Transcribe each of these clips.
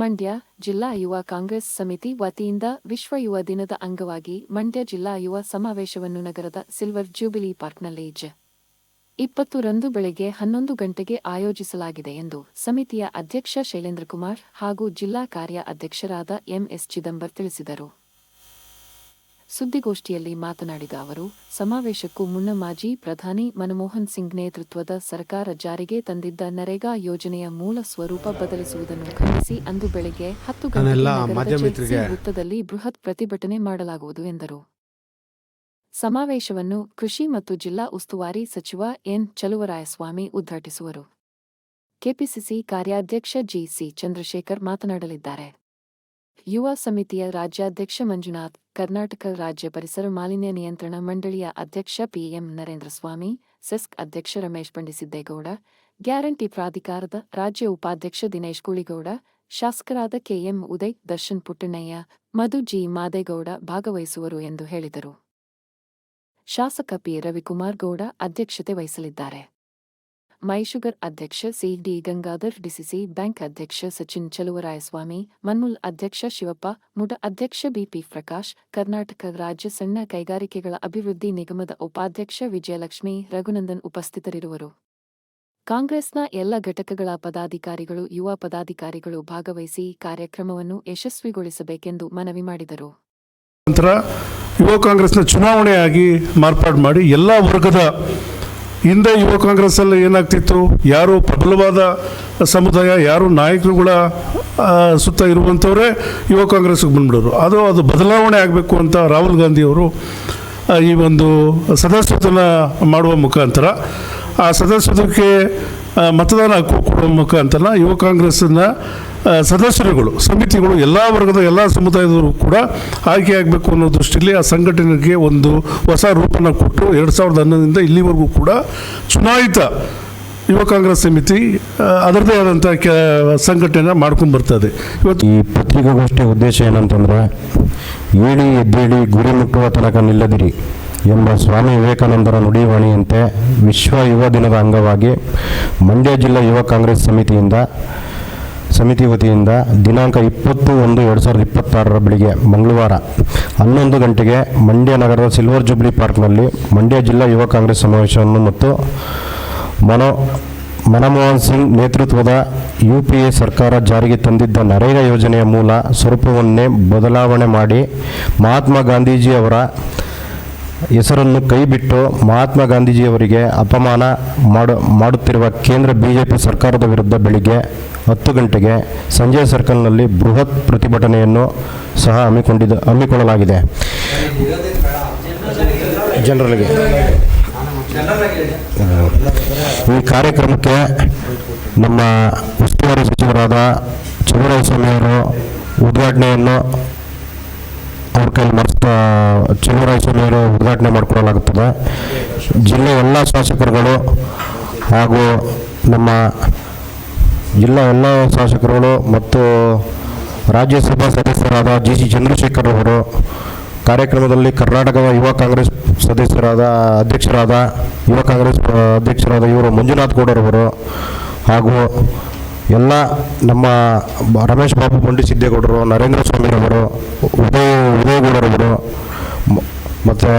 ಮಂಡ್ಯ ಜಿಲ್ಲಾ ಯುವ ಕಾಂಗ್ರೆಸ್ ಸಮಿತಿ ವತಿಯಿಂದ ವಿಶ್ವ ಯುವ ದಿನದ ಅಂಗವಾಗಿ ಮಂಡ್ಯ ಜಿಲ್ಲಾ ಯುವ ಸಮಾವೇಶವನ್ನು ನಗರದ ಸಿಲ್ವರ್ ಜೂಬಿಲಿ ಪಾರ್ಕ್ನಲ್ಲಿ ಜ ಇಪ್ಪತ್ತು ರಂದು ಬೆಳಗ್ಗೆ ಹನ್ನೊಂದು ಗಂಟೆಗೆ ಆಯೋಜಿಸಲಾಗಿದೆ ಎಂದು ಸಮಿತಿಯ ಅಧ್ಯಕ್ಷ ಶೈಲೇಂದ್ರಕುಮಾರ್ ಹಾಗೂ ಜಿಲ್ಲಾ ಕಾರ್ಯ ಅಧ್ಯಕ್ಷರಾದ ಎಂಎಸ್ ಚಿದಂಬರ್ ತಿಳಿಸಿದರು. ಸುದ್ದಿಗೋಷ್ಠಿಯಲ್ಲಿ ಮಾತನಾಡಿದ ಅವರು ಸಮಾವೇಶಕ್ಕೂ ಮುನ್ನ ಮಾಜಿ ಪ್ರಧಾನಿ ಮನಮೋಹನ್ ಸಿಂಗ್ ನೇತೃತ್ವದ ಸರ್ಕಾರ ಜಾರಿಗೆ ತಂದಿದ್ದ ನರೇಗಾ ಯೋಜನೆಯ ಮೂಲ ಸ್ವರೂಪ ಬದಲಿಸುವುದನ್ನು ಖಂಡಿಸಿ ಅಂದು ಬೆಳಗ್ಗೆ ಹತ್ತು ಗಂಟೆ ವೃತ್ತದಲ್ಲಿ ಬೃಹತ್ ಪ್ರತಿಭಟನೆ ಮಾಡಲಾಗುವುದು ಎಂದರು. ಸಮಾವೇಶವನ್ನು ಕೃಷಿ ಮತ್ತು ಜಿಲ್ಲಾ ಉಸ್ತುವಾರಿ ಸಚಿವ ಎನ್ ಚಲುವರಾಯಸ್ವಾಮಿ ಉದ್ಘಾಟಿಸುವರು. ಕೆಪಿಸಿಸಿ ಕಾರ್ಯಾಧ್ಯಕ್ಷ ಜಿಸಿ ಚಂದ್ರಶೇಖರ್ ಮಾತನಾಡಲಿದ್ದಾರೆ. ಯುವ ಸಮಿತಿಯ ರಾಜ್ಯಾಧ್ಯಕ್ಷ ಮಂಜುನಾಥ್, ಕರ್ನಾಟಕ ರಾಜ್ಯ ಪರಿಸರ ಮಾಲಿನ್ಯ ನಿಯಂತ್ರಣ ಮಂಡಳಿಯ ಅಧ್ಯಕ್ಷ ಪಿಎಂ ನರೇಂದ್ರಸ್ವಾಮಿ, ಸೆಸ್ಕ್ ಅಧ್ಯಕ್ಷ ರಮೇಶ್ ಪಂಡಿಸಿದ್ದೇಗೌಡ, ಗ್ಯಾರಂಟಿ ಪ್ರಾಧಿಕಾರದ ರಾಜ್ಯ ಉಪಾಧ್ಯಕ್ಷ ದಿನೇಶ್ ಕುಳಿಗೌಡ, ಶಾಸಕರಾದ ಕೆಎಂ ಉದಯ್, ದರ್ಶನ್ ಪುಟ್ಟಣ್ಣಯ್ಯ, ಮಧು ಜಿ ಮಾದೇಗೌಡ ಭಾಗವಹಿಸುವರು ಎಂದು ಹೇಳಿದರು. ಶಾಸಕ ಪಿ ರವಿಕುಮಾರ್ ಗೌಡ ಅಧ್ಯಕ್ಷತೆ ವಹಿಸಲಿದ್ದಾರೆ. ಮೈಶುಗರ್ ಅಧ್ಯಕ್ಷ ಸಿಡಿ ಗಂಗಾಧರ್, ಡಿಸಿಸಿ ಬ್ಯಾಂಕ್ ಅಧ್ಯಕ್ಷ ಸಚಿನ್ ಚಲುವರಾಯಸ್ವಾಮಿ, ಮನ್ಮುಲ್ ಅಧ್ಯಕ್ಷ ಶಿವಪ್ಪ, ಮುಡ ಅಧ್ಯಕ್ಷ ಬಿಪಿ ಪ್ರಕಾಶ್, ಕರ್ನಾಟಕ ರಾಜ್ಯ ಸಣ್ಣ ಕೈಗಾರಿಕೆಗಳ ಅಭಿವೃದ್ಧಿ ನಿಗಮದ ಉಪಾಧ್ಯಕ್ಷ ವಿಜಯಲಕ್ಷ್ಮಿ ರಘುನಂದನ್ ಉಪಸ್ಥಿತರಿರುವರು. ಕಾಂಗ್ರೆಸ್ನ ಎಲ್ಲ ಘಟಕಗಳ ಪದಾಧಿಕಾರಿಗಳು, ಯುವ ಪದಾಧಿಕಾರಿಗಳು ಭಾಗವಹಿಸಿ ಕಾರ್ಯಕ್ರಮವನ್ನು ಯಶಸ್ವಿಗೊಳಿಸಬೇಕೆಂದು ಮನವಿ ಮಾಡಿದರು. ನಂತರ ಯುವ ಕಾಂಗ್ರೆಸ್ನ ಚುನಾವಣೆಯಾಗಿ ಮಾರ್ಪಾಡು ಮಾಡಿ ಎಲ್ಲ ವರ್ಗದ ಹಿಂದೆ ಯುವ ಕಾಂಗ್ರೆಸ್ ಅಲ್ಲಿ ಏನಾಗ್ತಿತ್ತು? ಯಾರು ಪ್ರಬಲವಾದ ಸಮುದಾಯ, ಯಾರು ನಾಯಕರುಗಳ ಸುತ್ತ ಇರುವಂಥವರೇ ಯುವ ಕಾಂಗ್ರೆಸ್ಗೆ ಬಂದ್ಬಿಡೋರು. ಅದು ಅದು ಬದಲಾವಣೆ ಆಗಬೇಕು ಅಂತ ರಾಹುಲ್ ಗಾಂಧಿಯವರು ಈ ಒಂದು ಸದಸ್ಯತ್ವನ ಮಾಡುವ ಮುಖಾಂತರ, ಆ ಸದಸ್ಯತ್ವಕ್ಕೆ ಮತದಾನ ಹಕ್ಕು ಕೊಡುವ ಮುಖಾಂತರ ಯುವ ಕಾಂಗ್ರೆಸ್ನ ಸದಸ್ಯರುಗಳು, ಸಮಿತಿಗಳು, ಎಲ್ಲ ವರ್ಗದ ಎಲ್ಲ ಸಮುದಾಯದವರು ಕೂಡ ಆಯ್ಕೆಯಾಗಬೇಕು ಅನ್ನೋ ದೃಷ್ಟಿಯಲ್ಲಿ ಆ ಸಂಘಟನೆಗೆ ಒಂದು ಹೊಸ ರೂಪನ ಕೊಟ್ಟು ಎರಡು ಸಾವಿರದ ಹನ್ನೊಂದರಿಂದ ಇಲ್ಲಿವರೆಗೂ ಕೂಡ ಚುನಾಯಿತ ಯುವ ಕಾಂಗ್ರೆಸ್ ಸಮಿತಿ ಅದರದೇ ಆದಂಥ ಕೆ ಸಂಘಟನೆ ಮಾಡ್ಕೊಂಡು ಬರ್ತದೆ ಇವತ್ತು ಈ ಪತ್ರಿಕಾಗೋಷ್ಠಿಯ ಉದ್ದೇಶ ಏನಂತಂದರೆ, ಏಳಿ ಎದ್ದೇಳಿ ಗುರಿ ಮುಟ್ಟುವ ತನಕ ನಿಲ್ಲದಿರಿ ಎಂಬ ಸ್ವಾಮಿ ವಿವೇಕಾನಂದರ ನುಡಿವಾಣಿಯಂತೆ ವಿಶ್ವ ಯುವ ದಿನದ ಅಂಗವಾಗಿ ಮಂಡ್ಯ ಜಿಲ್ಲಾ ಯುವ ಕಾಂಗ್ರೆಸ್ ಸಮಿತಿಯಿಂದ ಸಮಿತಿ ವತಿಯಿಂದ ದಿನಾಂಕ ಇಪ್ಪತ್ತು ಒಂದು ಎರಡು ಸಾವಿರದ ಇಪ್ಪತ್ತಾರರ ಬೆಳಿಗ್ಗೆ ಮಂಗಳವಾರ ಹನ್ನೊಂದು ಗಂಟೆಗೆ ಮಂಡ್ಯ ನಗರದ ಸಿಲ್ವರ್ ಜುಬ್ಲಿ ಪಾರ್ಕ್ನಲ್ಲಿ ಮಂಡ್ಯ ಜಿಲ್ಲಾ ಯುವ ಕಾಂಗ್ರೆಸ್ ಸಮಾವೇಶವನ್ನು ಮತ್ತು ಮನೋ ಮನಮೋಹನ್ ಸಿಂಗ್ ನೇತೃತ್ವದ ಯು ಪಿ ಎ ಸರ್ಕಾರ ಜಾರಿಗೆ ತಂದಿದ್ದ ನರೇಗಾ ಯೋಜನೆಯ ಮೂಲ ಸ್ವರೂಪವನ್ನೇ ಬದಲಾವಣೆ ಮಾಡಿ ಮಹಾತ್ಮ ಗಾಂಧೀಜಿ ಅವರ ಹೆಸರನ್ನು ಕೈಬಿಟ್ಟು ಮಹಾತ್ಮ ಗಾಂಧೀಜಿಯವರಿಗೆ ಅಪಮಾನ ಮಾಡು ಮಾಡುತ್ತಿರುವ ಕೇಂದ್ರ ಬಿಜೆಪಿ ಸರ್ಕಾರದ ವಿರುದ್ಧ ಬೆಳಿಗ್ಗೆ ಹತ್ತು ಗಂಟೆಗೆ ಸಂಜೆ ಸರ್ಕಲ್ನಲ್ಲಿ ಬೃಹತ್ ಪ್ರತಿಭಟನೆಯನ್ನು ಸಹ ಹಮ್ಮಿಕೊಂಡಿದ್ದು ಹಮ್ಮಿಕೊಳ್ಳಲಾಗಿದೆ. ಜನರಲ್ಲಿ ಈ ಕಾರ್ಯಕ್ರಮಕ್ಕೆ ನಮ್ಮ ಉಸ್ತುವಾರಿ ಸಚಿವರಾದ ಚಂದ್ರಸ್ವಾಮಿಯವರು ಉದ್ಘಾಟನೆಯನ್ನು ಅವ್ರ ಕೈಲಿ ಮಾಡಿಸ್ತಾ ಚಲುವರಾಯಸ್ವಾಮಿಯವರು ಉದ್ಘಾಟನೆ ಮಾಡಿಕೊಡಲಾಗುತ್ತದೆ. ಜಿಲ್ಲೆಯ ಎಲ್ಲ ಶಾಸಕರುಗಳು ಹಾಗೂ ನಮ್ಮ ಜಿಲ್ಲಾ ಎಲ್ಲ ಶಾಸಕರುಗಳು ಮತ್ತು ರಾಜ್ಯಸಭಾ ಸದಸ್ಯರಾದ ಜಿ ಸಿ ಚಂದ್ರಶೇಖರ್ ಅವರು, ಕಾರ್ಯಕ್ರಮದಲ್ಲಿ ಕರ್ನಾಟಕದ ಯುವ ಕಾಂಗ್ರೆಸ್ ಸದಸ್ಯರಾದ ಅಧ್ಯಕ್ಷರಾದ, ಯುವ ಕಾಂಗ್ರೆಸ್ ಅಧ್ಯಕ್ಷರಾದ ಇವರು ಮಂಜುನಾಥ್ ಗೌಡರವರು ಹಾಗೂ ಎಲ್ಲ ನಮ್ಮ ರಮೇಶ್ ಬಾಬು ಪಂಡಿಸಿದ್ದೇಗೌಡರು ನರೇಂದ್ರ ಸ್ವಾಮಿರವರು ಉದಯ ಉದಯಗೌಡರವರು ಮತ್ತು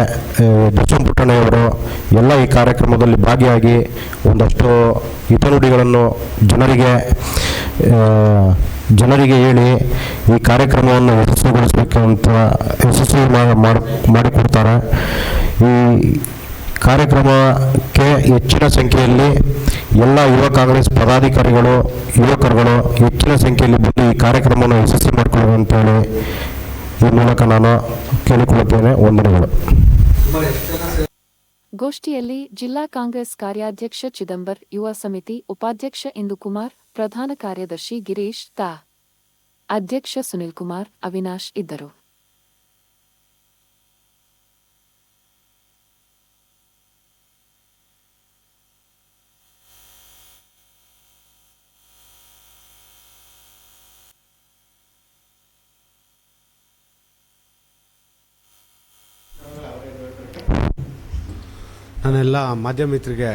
ಬಸವ ಪುಟ್ಟಣ್ಣಯವರು ಎಲ್ಲ ಈ ಕಾರ್ಯಕ್ರಮದಲ್ಲಿ ಭಾಗಿಯಾಗಿ ಒಂದಷ್ಟು ಹಿತನುಡಿಗಳನ್ನು ಜನರಿಗೆ ಜನರಿಗೆ ಹೇಳಿ ಈ ಕಾರ್ಯಕ್ರಮವನ್ನು ಯಶಸ್ವಿಗೊಳಿಸಬೇಕು ಅಂತ ಯಶಸ್ವಿ ಮಾಡಿಕೊಡ್ತಾರೆ. ಈ ಕಾರ್ಯಕ್ರಮಕ್ಕೆ ಹೆಚ್ಚಿನ ಸಂಖ್ಯೆಯಲ್ಲಿ ಎಲ್ಲ ಯುವ ಕಾಂಗ್ರೆಸ್ ಪದಾಧಿಕಾರಿಗಳು, ಯುವಕರುಗಳು ಹೆಚ್ಚಿನ ಸಂಖ್ಯೆಯಲ್ಲಿ ಬಂದು ಈ ಕಾರ್ಯಕ್ರಮವನ್ನು ಯಶಸ್ವಿ ಮಾಡಿಕೊಳ್ಳೋದು ಅಂತೇಳಿ ಈ ಕೇಳಿಕೊಳ್ಳುತ್ತೇನೆ ವಂದನೆಗಳು. ಗೋಷ್ಠಿಯಲ್ಲಿ ಜಿಲ್ಲಾ ಕಾಂಗ್ರೆಸ್ ಕಾರ್ಯಾಧ್ಯಕ್ಷ ಚಿದಂಬರ್, ಯುವ ಸಮಿತಿ ಉಪಾಧ್ಯಕ್ಷ ಇಂದುಕುಮಾರ್, ಪ್ರಧಾನ ಕಾರ್ಯದರ್ಶಿ ಗಿರೀಶ್ ತಾ, ಅಧ್ಯಕ್ಷ ಸುನಿಲ್ ಕುಮಾರ್ ಅವಿನಾಶ್ ಇದ್ದರು. ನಾನೆಲ್ಲ ಮಾಧ್ಯಮ ಮಿತ್ರರಿಗೆ